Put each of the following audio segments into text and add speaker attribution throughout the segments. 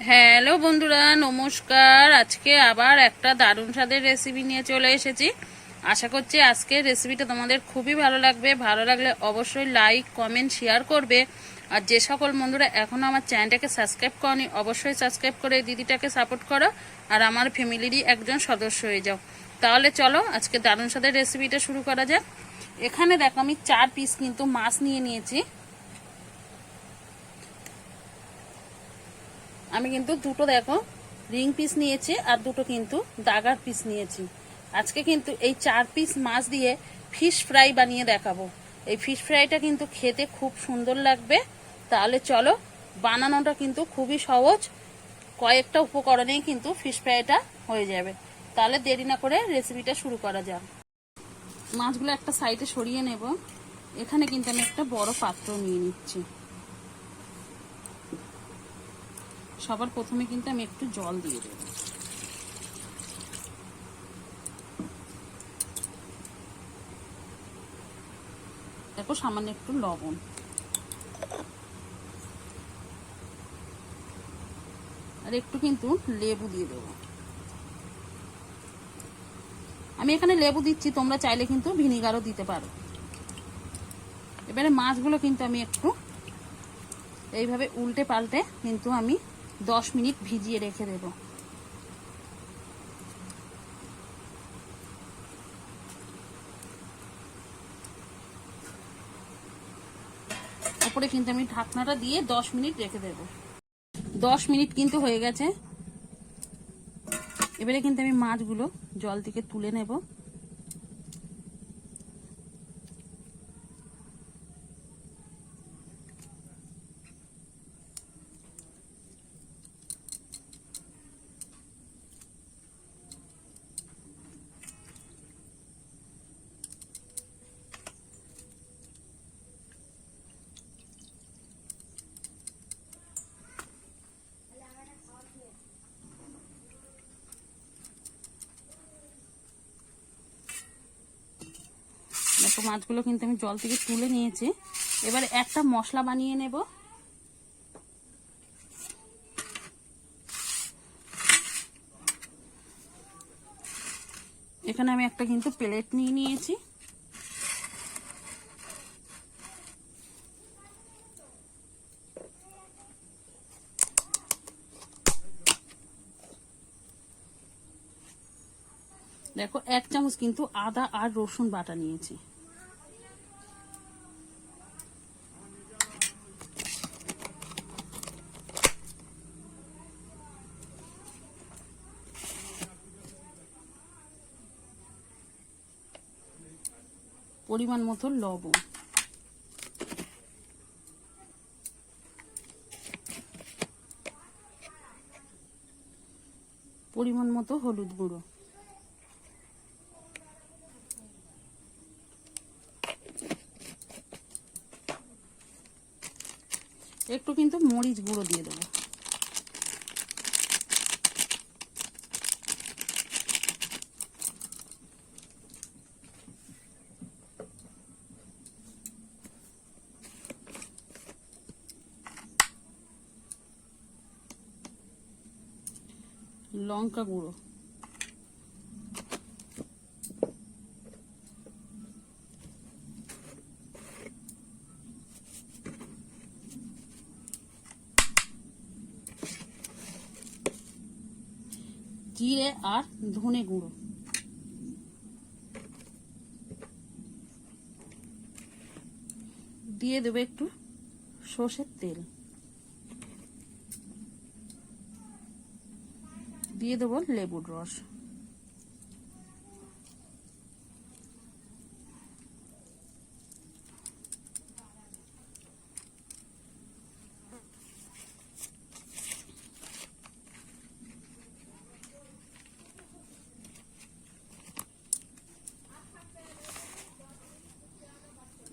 Speaker 1: Hello বন্ধুরা, নমস্কার। আজকে আবার একটা দারুণ স্বাদের রেসিপি নিয়ে চলে এসেছি। আশা করছি আজকের রেসিপিটা তোমাদের খুবই ভালো লাগবে। ভালো লাগলে অবশ্যই লাইক কমেন্ট শেয়ার করবে। আর যে সকল বন্ধুরা এখনও আমার চ্যানেলটাকে সাবস্ক্রাইব করনি, অবশ্যই সাবস্ক্রাইব করে দিদিটাকে সাপোর্ট করো। আর আমার ফ্যামিলিরই একজন সদস্য হয়ে যাও। তাহলে চলো আজকে দারুণ স্বাদের রেসিপিটা শুরু করা যাক। এখানে দেখো আমি চার পিস কিন্তু মাছ নিয়ে নিয়েছি। আমি কিন্তু দুটো দেখো রিং পিস নিয়েছি আর দুটো কিন্তু দাগার পিস নিয়েছি। আজকে কিন্তু এই চার পিস মাছ দিয়ে ফিশ ফ্রাই বানিয়ে দেখাবো। এই ফিশ ফ্রাইটা কিন্তু খেতে খুব সুন্দর লাগবে। তাহলে চলো, বানানোটা কিন্তু খুবই সহজ। কয়েকটা উপকরণেই কিন্তু ফিশ ফ্রাইটা হয়ে যাবে। তাহলে দেরি না করে রেসিপিটা শুরু করা যাক। মাছগুলো একটা সাইডে সরিয়ে নেব। এখানে কিন্তু আমি একটা বড় পাত্র নিয়ে নিচ্ছি। সবার প্রথমে কিন্তু আমি একটু জল দিয়ে দেব। দেখো সামান্য একটু লবণ। আর একটু কিন্তু লেবু দিয়ে দেব। আমি এখানে লেবু দিচ্ছি, তোমরা চাইলে কিন্তু ভিনিগারও দিতে পারো। এবারে মাছগুলো কিন্তু আমি একটু এইভাবে উল্টে পাল্টে কিন্তু আমি দশ মিনিট ভিজিয়ে রেখে দেব। ওপরে কিন্তু আমি ঢাকনাটা দিয়ে দশ মিনিট রেখে দেব। দশ মিনিট কিন্তু হয়ে গেছে। এবারে কিন্তু আমি মাছগুলো জল থেকে তুলে নেব। দেখো মাছগুলো কিন্তু আমি জল থেকে তুলে নিয়েছি। এবার একটা মশলা বানিয়ে নেব। এখানে আমি একটা কিন্তু প্লেট নিয়ে নিয়েছি। দেখো, এক চামচ কিন্তু আদা আর রসুন বাটা নিয়েছি। পরিমাণ মতো লবণ। পরিমাণ মতো হলুদ গুঁড়ো। একটু কিন্তু মরিচ গুঁড়ো দিয়ে দেবো। লঙ্কা গুঁড়ো। জিরে আর ধনে গুঁড়ো। দিয়ে দেবো একটু সর্ষের তেল। দিয়ে দেবো লেবুর রস।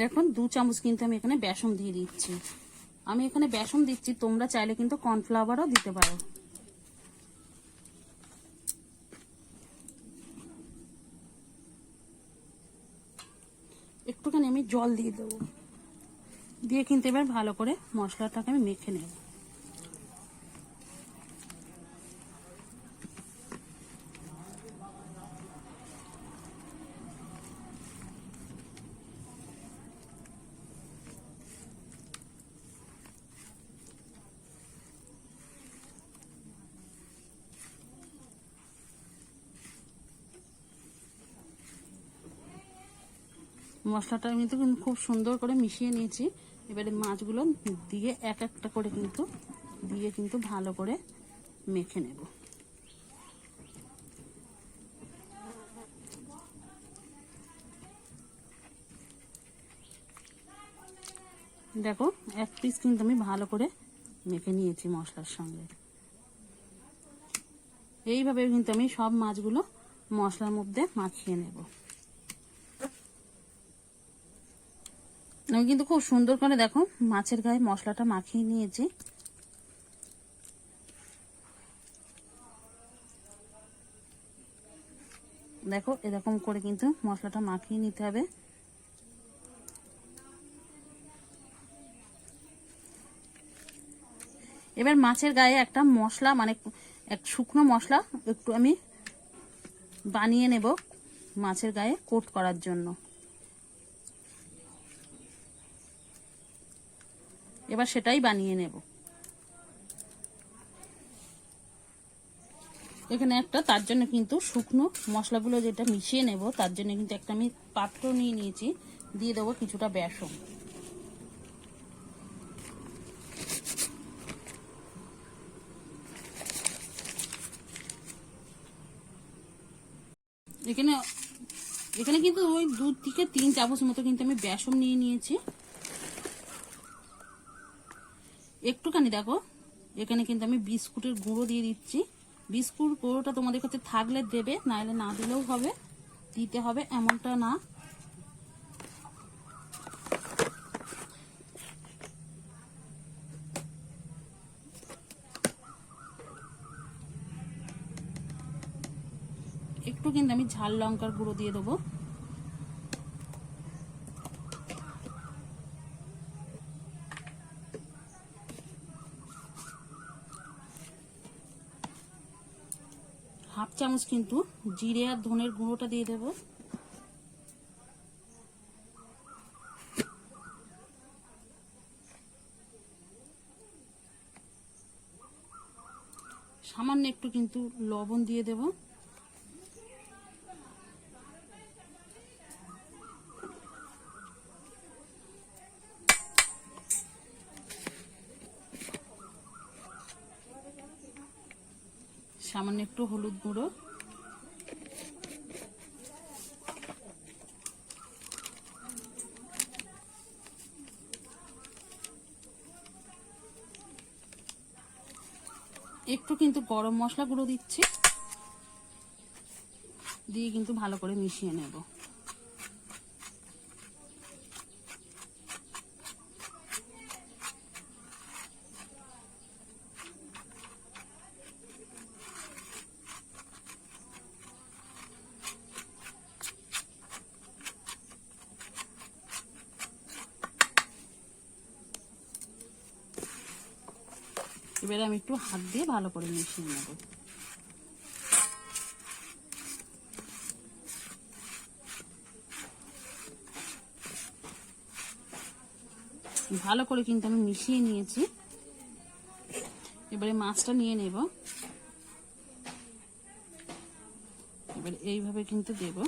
Speaker 1: দেখুন, দু চামচ কিন্তু আমি এখানে বেসন দিয়ে দিচ্ছি। আমি এখানে বেসন দিচ্ছি, তোমরা চাইলে কিন্তু কর্নফ্লাওয়ারও দিতে পারো। একটুখানি আমি জল দিয়ে দেবো। দিয়ে কিন্তু এবার ভালো করে মশলাটাকে আমি মেখে নেব। মশলাটা কিন্তু খুব সুন্দর করে মিশিয়ে নিয়েছি। এবারে মাছগুলো দিয়ে এক একটা করে কিন্তু, দিয়ে কিন্তু ভালো করে মেখে নেব। দেখো, এক পিস কিন্তু আমি ভালো করে মেখে নিয়েছি মশলার সঙ্গে। এইভাবে কিন্তু আমি সব মাছগুলো মশলার মধ্যে মাখিয়ে নেব। আমি কিন্তু খুব সুন্দর করে দেখো মাছের গায়ে মশলাটা মাখিয়ে নিয়েছি। দেখো, এরকম করে কিন্তু মশলাটা মাখিয়ে নিতে হবে। এবার মাছের গায়ে একটা মশলা মানে এক শুকনো মশলা একটু আমি বানিয়ে নেব মাছের গায়ে কোট করার জন্য। এবার সেটাই বানিয়ে নেব। এখানে একটা, তার জন্য কিন্তু শুকনো মশলাগুলো যেটা মিশিয়ে নেব, তার জন্য কিন্তু একটা আমি পাত্র নিয়ে নিয়েছি, দিয়ে দেবো কিছুটা বেসন। এখানে এখানে কিন্তু ওই দু থেকে তিন চামচ মতো কিন্তু আমি বেসন নিয়ে নিয়েছি। একটুখানি দেখো। এখানে কিন্তু আমি বিস্কুটের গুঁড়ো দিয়ে দিচ্ছি। বিস্কুট গুঁড়োটা তোমাদের কাছে থাকলে দেবে, নাহলে না দিলেও হবে, দিতে হবে এমনটা না। একটু কিন্তু আমি ঝাল লঙ্কার গুঁড়ো দিয়ে দেবো। চামচ কিন্তু জিরে আর ধনের গুঁড়োটা দিয়ে দেব। সামান্য একটু কিন্তু লবণ দিয়ে দেব। সামান্য একটু হলুদ গুঁড়ো। একটু কিন্তু গরম মশলা গুঁড়ো দিচ্ছি। দিয়ে কিন্তু ভালো করে মিশিয়ে নেব। এবারে আমি একটু হাত দিয়ে ভালো করে মিশিয়ে নেব। ভালো করে কিন্তু আমি মিশিয়ে নিয়েছি। এবারে মাছটা নিয়ে নেব। এবারে এইভাবে কিন্তু দেবো।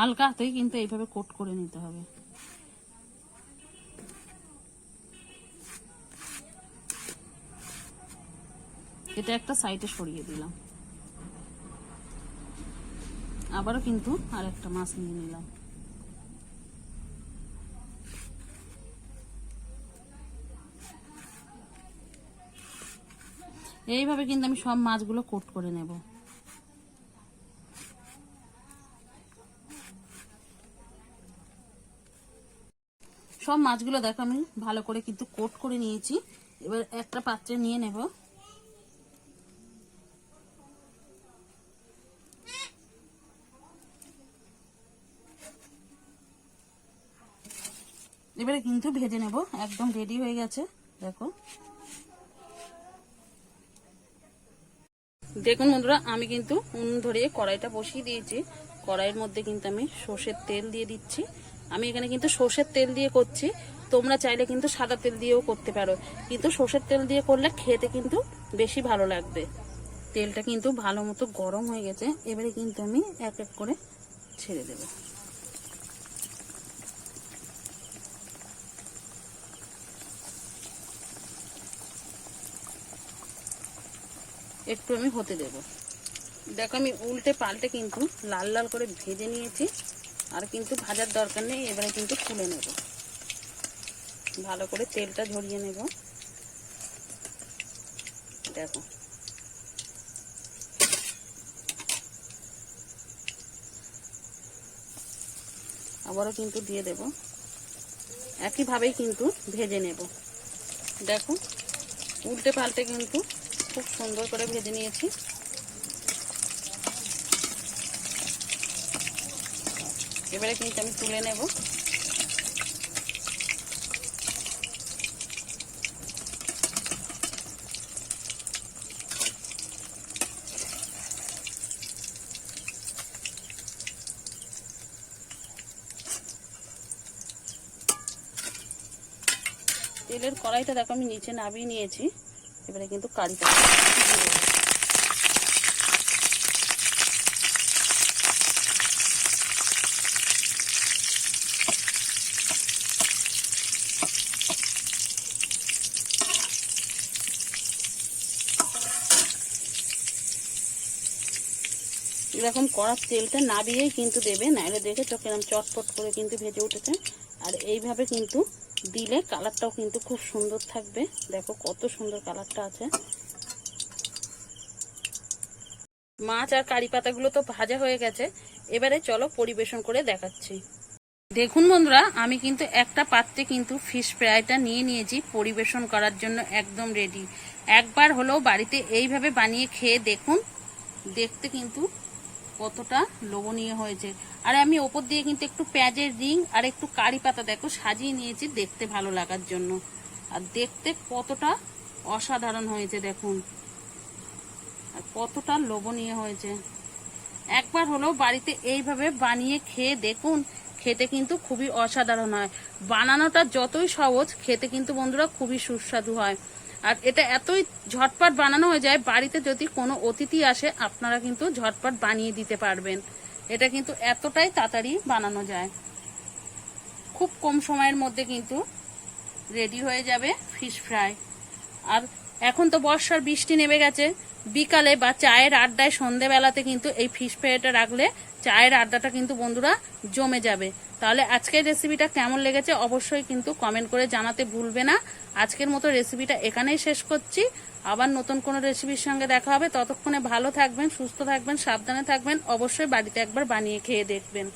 Speaker 1: হালকা কিন্তু এইভাবে কোট করে নিতে হবে। এটা একটা সাইডে সরিয়ে দিলাম। আবারও কিন্তু আর একটা মাছ নিয়ে নিলাম। এইভাবে কিন্তু আমি সব মাছগুলো কোট করে নেব। সব মাছগুলো দেখো আমি ভালো করে কিন্তু কোট করে নিয়েছি। এবার একটা পাত্রে নিয়ে নেব। এবারে কিন্তু ভেজে নেব, একদম রেডি হয়ে গেছে, দেখো। দেখুন বন্ধুরা, আমি কিন্তু উনুন ধরিয়ে কড়াইটা বসিয়ে দিয়েছি। কড়াইয়ের মধ্যে কিন্তু আমি সর্ষের তেল দিয়ে দিচ্ছি। আমি এখানে কিন্তু সর্ষের তেল দিয়ে করছি। তোমরা চাইলে কিন্তু সাদা তেল দিয়েও করতে পারো। কিন্তু সর্ষের তেল দিয়ে করলে খেতে কিন্তু বেশি ভালো লাগবে। তেলটা কিন্তু ভালো মতো গরম হয়ে গেছে। এবারে কিন্তু আমি এক এক করে ছেড়ে দেবো। একটু আমি হতে দেব। দেখো আমি উল্টে পাল্টে কিন্তু লাল লাল করে ভেজে নিয়েছি। আর কিন্তু ভাজার দরকার নেই, এবারে কিন্তু তুলে নেব। ভালো করে তেলটা ঝরিয়ে নেব। দেখো। আবারও কিন্তু দিয়ে দেব। একইভাবেই কিন্তু ভেজে নেব। দেখো, উল্টে পাল্টে কিন্তু খুব সুন্দর করে ভেজে নিয়েছি। এবারে কিন্তু আমি তুলে নেব। তেলের কড়াইটা দেখো আমি নিচে নামিয়ে নিয়েছি। এবারে কিন্তু কারি পাতা এরকম কড়ার তেলটা নাবিয়েই কিন্তু দেবে, নাইলে দেখে এরকম চটপট করে কিন্তু ভেজে উঠেছে। আর এইভাবে কিন্তু দিলে কালারটাও কিন্তু খুব সুন্দর থাকবে। দেখো কত সুন্দর কালারটা আছে। মাছ আর কারি পাতাগুলো তো ভাজা হয়ে গেছে। এবারে চলো পরিবেশন করে দেখাচ্ছি। দেখুন বন্ধুরা, আমি কিন্তু একটা পাত্রে কিন্তু ফিশ ফ্রাইটা নিয়ে নিয়েছি পরিবেশন করার জন্য একদম রেডি একবার হলেও বাড়িতে এইভাবে বানিয়ে খেয়ে দেখুন, দেখতে কিন্তু কতটা লোভনীয় হয়েছে। আর আমি ওপর দিয়ে কিন্তু একটু পেঁয়াজের রিং আর একটু কারি পাতা দেখো সাজিয়ে নিয়েছি দেখতে ভালো লাগার জন্য। আর দেখতে কতটা অসাধারণ হয়েছে দেখুন। আর কতটা লোভনীয় হয়েছে। একবার হলেও বাড়িতে এইভাবে বানিয়ে খেয়ে দেখুন, খেতে কিন্তু খুবই অসাধারণ হয়। বানানোটা যতই সহজ, খেতে কিন্তু বন্ধুরা খুবই সুস্বাদু হয়। আর এটা এতই ঝটপট বানানো হয়ে যায়, বাড়িতে যদি কোনো অতিথি আসে, আপনারা কিন্তু ঝটপট বানিয়ে দিতে পারবেন। এটা কিন্তু এতটাই তাড়াতাড়ি বানানো যায়। খুব কম সময়ের মধ্যে কিন্তু রেডি হয়ে যাবে ফিশ ফ্রাই। আর এখন তো বর্ষার বৃষ্টি নেমে গেছে বিকালে বা চায়ের আড্ডায় সন্ধেবেলাতে কিন্তু এই ফিশ ফ্রাইটা রাখলে চায়ের আড্ডাটা কিন্তু বন্ধুরা জমে যাবে। তাহলে আজকের রেসিপিটা কেমন লেগেছে অবশ্যই কিন্তু কমেন্ট করে জানাতে ভুলবে না। আজকের মতো রেসিপিটা এখানেই শেষ করছি। আবার নতুন কোনো রেসিপির সঙ্গে দেখা হবে। ততক্ষণে ভালো থাকবেন, সুস্থ থাকবেন, সাবধানে থাকবেন। অবশ্যই বাড়িতে একবার বানিয়ে খেয়ে দেখবেন।